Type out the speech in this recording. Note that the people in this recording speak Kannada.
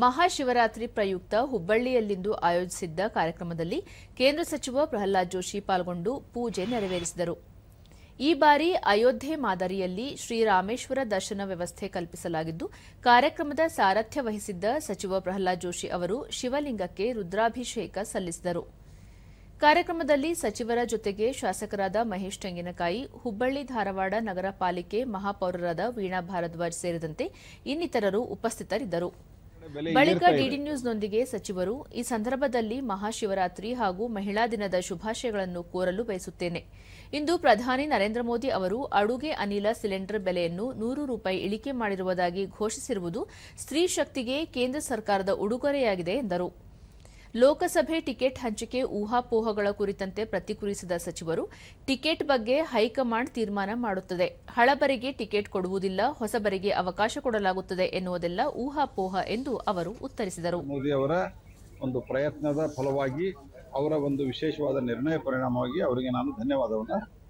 ಮಹಾಶಿವರಾತ್ರಿ ಪ್ರಯುಕ್ತ ಹುಬ್ಬಳ್ಳಿಯಲ್ಲಿಂದು ಆಯೋಜಿಸಿದ್ದ ಕಾರ್ಯಕ್ರಮದಲ್ಲಿ ಕೇಂದ್ರ ಸಚಿವ ಪ್ರಹ್ಲಾದ್ ಜೋಶಿ ಪಾಲ್ಗೊಂಡು ಪೂಜೆ ನೆರವೇರಿಸಿದರು. ಈ ಬಾರಿ ಅಯೋಧ್ಯೆ ಮಾದರಿಯಲ್ಲಿ ಶ್ರೀರಾಮೇಶ್ವರ ದರ್ಶನ ವ್ಯವಸ್ಥೆ ಕಲ್ಪಿಸಲಾಗಿದ್ದು, ಕಾರ್ಯಕ್ರಮದ ಸಾರಥ್ಯ ವಹಿಸಿದ್ದ ಸಚಿವ ಪ್ರಹ್ಲಾದ್ ಜೋಶಿ ಅವರು ಶಿವಲಿಂಗಕ್ಕೆ ರುದ್ರಾಭಿಷೇಕ ಸಲ್ಲಿಸಿದರು. ಕಾರ್ಯಕ್ರಮದಲ್ಲಿ ಸಚಿವರ ಜೊತೆಗೆ ಶಾಸಕರಾದ ಮಹೇಶ್ ತೆಂಗಿನಕಾಯಿ, ಹುಬ್ಬಳ್ಳಿ ಧಾರವಾಡ ನಗರ ಪಾಲಿಕೆ ಮಹಾಪೌರರಾದ ವೀಣಾ ಭಾರದ್ವಾಜ್ ಸೇರಿದಂತೆ ಇನ್ನಿತರರು ಉಪಸ್ಥಿತರಿದ್ದರು. ಬಳಿಕ ಡಿಡಿ ನ್ಯೂಸ್ನೊಂದಿಗೆ ಸಚಿವರು ಈ ಸಂದರ್ಭದಲ್ಲಿ ಮಹಾಶಿವರಾತ್ರಿ ಹಾಗೂ ಮಹಿಳಾ ದಿನದ ಶುಭಾಶಯಗಳನ್ನು ಕೋರಲು ಬಯಸುತ್ತೇನೆ. ಇಂದು ಪ್ರಧಾನಿ ನರೇಂದ್ರ ಮೋದಿ ಅವರು ಅಡುಗೆ ಅನಿಲ ಸಿಲಿಂಡರ್ ಬೆಲೆಯನ್ನು ನೂರು ರೂಪಾಯಿ ಇಳಿಕೆ ಮಾಡಿರುವುದಾಗಿ ಘೋಷಿಸಿರುವುದು ಸ್ತ್ರೀ ಶಕ್ತಿಗೆ ಕೇಂದ್ರ ಸರ್ಕಾರದ ಉಡುಗೊರೆಯಾಗಿದೆ ಎಂದರು. ಲೋಕಸಭೆ ಟಿಕೆಟ್ ಹಂಚಿಕೆ ಊಹಾಪೋಹಗಳ ಕುರಿತಂತೆ ಪ್ರತಿಕ್ರಿಯಿಸಿದ ಸಚಿವರು, ಟಿಕೆಟ್ ಬಗ್ಗೆ ಹೈಕಮಾಂಡ್ ತೀರ್ಮಾನ ಮಾಡುತ್ತದೆ. ಹಳಬರಿಗೆ ಟಿಕೆಟ್ ಕೊಡುವುದಿಲ್ಲ, ಹೊಸಬರಿಗೆ ಅವಕಾಶ ಕೊಡಲಾಗುತ್ತದೆ ಎನ್ನುವುದೆಲ್ಲ ಊಹಾಪೋಹ ಎಂದು ಅವರು ಉತ್ತರಿಸಿದರು. ಮೋದಿ ಅವರ ಒಂದು ಪ್ರಯತ್ನದ ಫಲವಾಗಿ ಅವರ ಒಂದು ವಿಶೇಷವಾದ ನಿರ್ಣಯ ಪರಿಣಾಮವಾಗಿ ಅವರಿಗೆ ನಾನು ಧನ್ಯವಾದವನ್ನು